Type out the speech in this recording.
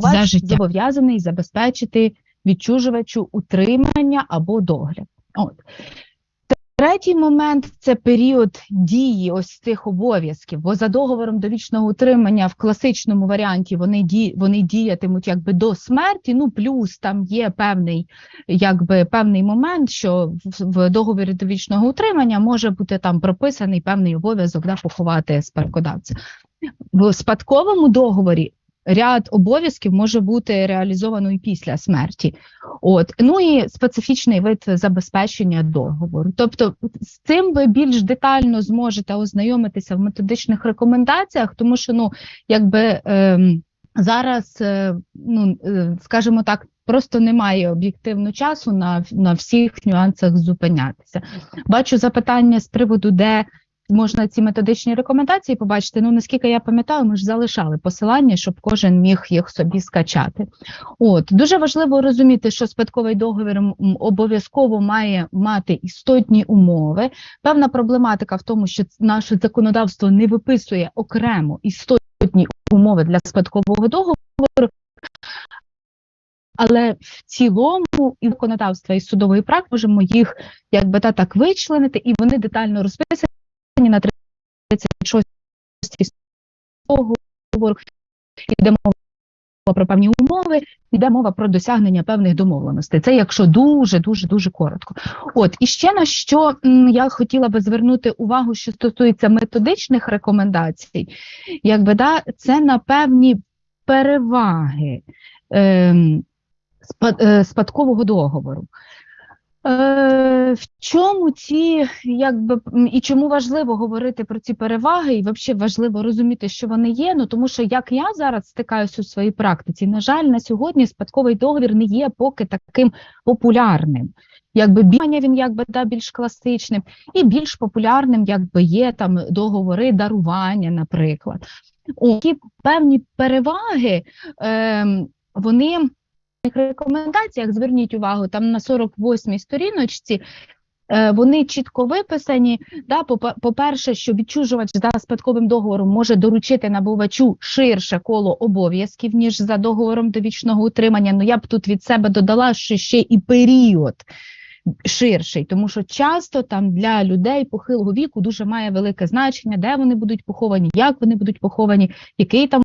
За життя. зобов'язаний забезпечити відчужувачу утримання або догляд. От. Третій момент це період дії ось цих обов'язків, бо за договором довічного утримання в класичному варіанті вони ді, вони діятимуть якби до смерті. Ну плюс там є певний, якби певний момент, що в, в договорі довічного утримання може бути там прописаний певний обов'язок да, поховати спадкодавця. В спадковому договорі ряд обов'язків може бути реалізовано і після смерті. От ну і специфічний вид забезпечення договору. Тобто, з цим ви більш детально зможете ознайомитися в методичних рекомендаціях, тому що ну якби ем, зараз, е, ну е, скажімо так. Просто немає об'єктивно часу на, на всіх нюансах зупинятися. Бачу запитання з приводу, де можна ці методичні рекомендації побачити. Ну наскільки я пам'ятаю, ми ж залишали посилання, щоб кожен міг їх собі скачати. От дуже важливо розуміти, що спадковий договір обов'язково має мати істотні умови. Певна проблематика в тому, що наше законодавство не виписує окремо істотні умови для спадкового договору. Але в цілому і законодавства і судової практики можемо їх якби та так вичленити, і вони детально розписані на 36 договору. Йде мова про певні умови, йде мова про досягнення певних домовленостей. Це якщо дуже дуже дуже коротко. От і ще на що я хотіла би звернути увагу, що стосується методичних рекомендацій, якби да, це на певні переваги ем, е, спадкового договору. Е, в чому ці, якби і чому важливо говорити про ці переваги, і взагалі важливо розуміти, що вони є. Ну тому що як я зараз стикаюся у своїй практиці, на жаль, на сьогодні спадковий договір не є поки таким популярним. Якби бігання він якби да, більш класичним, і більш популярним, якби є там договори дарування, наприклад. О, Такі певні переваги, ем, вони рекомендаціях, зверніть увагу, там на 48-й сторіночці е, вони чітко виписані. Да, по-перше, що відчужувач за спадковим договором може доручити набувачу ширше коло обов'язків, ніж за договором довічного утримання. Ну я б тут від себе додала, що ще і період ширший, тому що часто там для людей похилого віку дуже має велике значення, де вони будуть поховані, як вони будуть поховані, який там